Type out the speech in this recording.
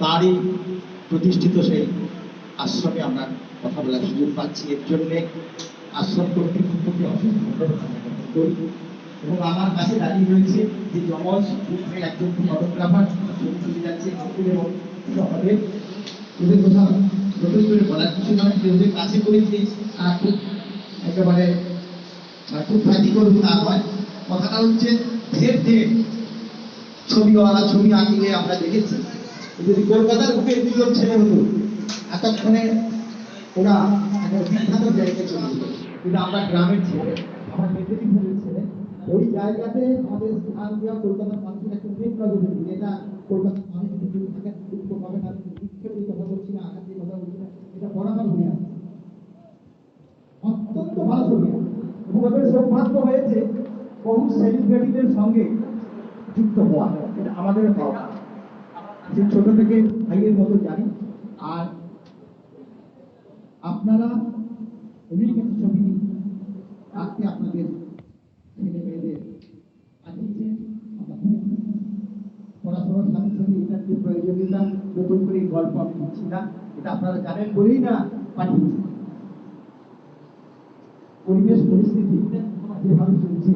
তারই প্রতিষ্ঠিত সেই আশ্রমে আমরা কথা বলার সুযোগ পাচ্ছি। এর জন্যে আশ্রম কর্তৃপক্ষকে অশেষ ধন্যবাদ করি এবং আমার কাছে দাঁড়িয়ে রয়েছে যে যমজ পুত্রের একজন ফটোগ্রাফার তুলে যাচ্ছে এবং সহদেব ওদের কথা নতুন করে বলার কিছু নয়। যে ওদের কাছে করে যে তারা খুব একেবারে খুব ফাইটি করবে তা নয়। কথাটা হচ্ছে ঢের ঢের ছবিওয়ালা ছবি আঁকিয়ে আমরা দেখেছি। যদি কলকাতার বুকে দুজন ছেলে হতো, এতক্ষণে ওরা একটা বিখ্যাত জায়গায় চলে যেত। কিন্তু আমরা গ্রামের ছেলে, আমরা মেদিনীপুরের ছেলে, ওই জায়গাতে আমাদের স্থান দেওয়া কলকাতার মানুষের একটা নজরে দিন এটা কলকাতার মানুষ কিন্তু থাকেন দুঃখ পাবে না বিক্ষেপের কথা বলছি না আঘাতের কথা বলছি না, এটা বরাবর হয়ে আছে। অত্যন্ত ভালো ছবি। ওদের সৌভাগ্য হয়েছে, বহু সেলিব্রিটিদের সঙ্গে যুক্ত হওয়া। এটা আমাদের পাওয়া। যে ছোট থেকে ভাইয়ের মতো জানি। আর আপনারা কাছে ছবি আঁকতে আপনাদের ছেলে মেয়েদের পড়াশোনার সাথে সাথে এটার যে প্রয়োজনীয়তা, নতুন করে গল্প আমি দিচ্ছি না, এটা আপনারা জানেন বলেই না পাঠিয়েছি। পরিবেশ পরিস্থিতি যেভাবে চলছে।